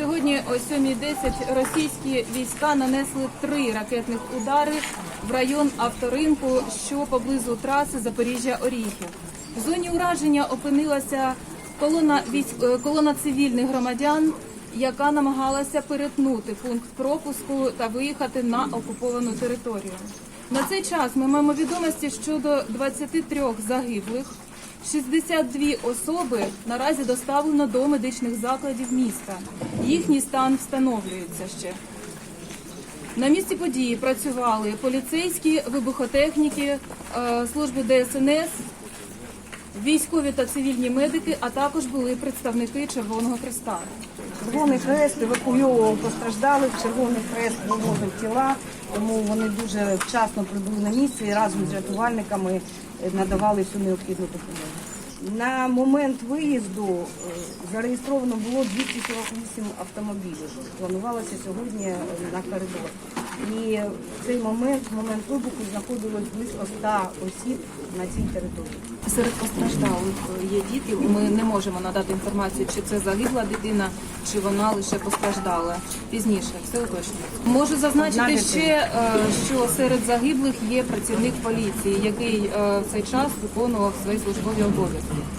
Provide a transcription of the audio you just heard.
Сьогодні о 7.10 російські війська нанесли три ракетних удари в район авторинку, що поблизу траси Запоріжжя-Оріхів. В зоні ураження опинилася колона, військ... е, колона цивільних громадян, яка намагалася перетнути пункт пропуску та виїхати на окуповану територію. На цей час ми маємо відомості щодо 23 загиблих. 62 особи наразі доставлено до медичних закладів міста. Їхній стан встановлюється ще. На місці події працювали поліцейські, вибухотехніки, е, служби ДСНС, військові та цивільні медики, а також були представники Червоного Хреста. Червоний хрест евакуйовував постраждалих, Червоний хрест вивозив тіла, тому вони дуже вчасно прибули на місце і разом з рятувальниками е, надавали всю необхідну допомогу. На момент виїзду е, зареєстровано було 248 автомобілів. Планувалося сьогодні е, на коридор. І в цей момент, в момент вибуху, знаходилось близько 100 осіб на цій території. Серед постраждалих є діти. Ми не можемо надати інформацію, чи це загибла дитина, чи вона лише постраждала. Пізніше все уточнюється. Можу зазначити ще, е, що серед загиблих є працівник поліції, який е, в цей час виконував свої службові обов'язки.